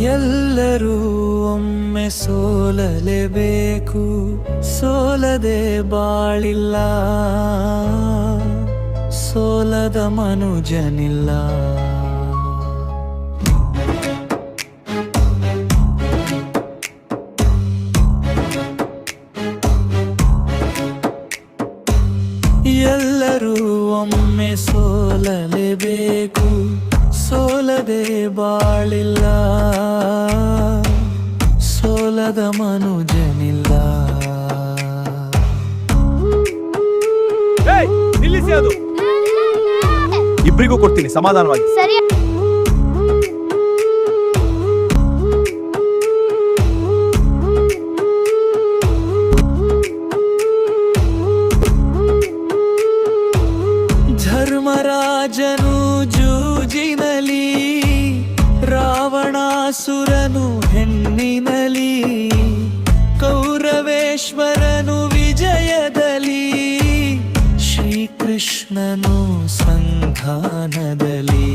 ಎಲ್ಲರೂ ಒಮ್ಮೆ ಸೋಲಲೇಬೇಕು ಸೋಲದೆ ಬಾಳಿಲ್ಲ. ಸೋಲದ ಮನುಜನಿಲ್ಲ. ಎಲ್ಲರೂ ಒಮ್ಮೆ ಸೋಲಲೇಬೇಕು ಸೋಲದೆ ಬಾಳಿಲ್ಲ ಸೋಲದ ಮನುಜನಿಲ್ಲ. ಇಬ್ಬರಿಗೂ ನಿಲ್ಲಿಸಿ ಅದು. ಇಬ್ರಿಗೂ ಕೊಡ್ತೀನಿ ಸಮಾಧಾನವಾಗಿ. ಸರಿ. ರಾವಣಾಸುರನು ಹೆಣ್ಣಿನಲಿ ಕೌರವೇಶ್ವರನು ವಿಜಯದಲ್ಲಿ ಶ್ರೀಕೃಷ್ಣನು ಸಂಧಾನದಲ್ಲಿ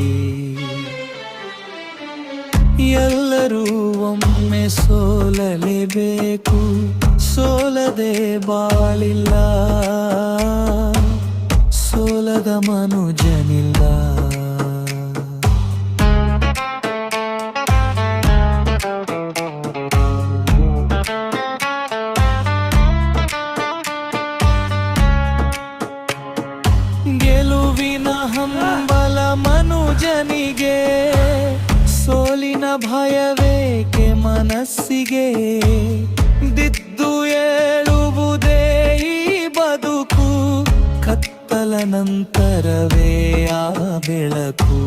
ಎಲ್ಲರೂ ಒಮ್ಮೆ ಸೋಲಲೇಬೇಕು ಸೋಲದೆ ಬಾಳಿಲ್ಲ ಸೋಲದ ಮನುಜನಿಲ್ಲ. ಭಯವೇಕೆ ಮನಸ್ಸಿಗೆ? ದಿದ್ದು ಏಳುವುದೇ ಈ ಬದುಕು. ಕತ್ತಲ ನಂತರವೇ ಆ ಬೆಳಕು.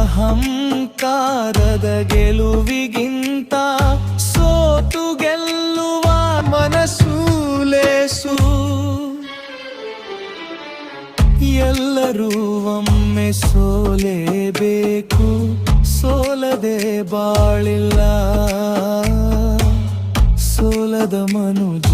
ಅಹಂಕಾರದ ಗೆಲುವಿಗಿಂತ ಸೋತು ಗೆಲ್ಲುವ ಮನಸ್ಸು ಲೇಸು ಎಲ್ಲರೂ ಸೋಲೇಬೇಕು ಸೋಲದೆ ಬಾಳಿಲ್ಲ. ಸೋಲದ ಮನುಜ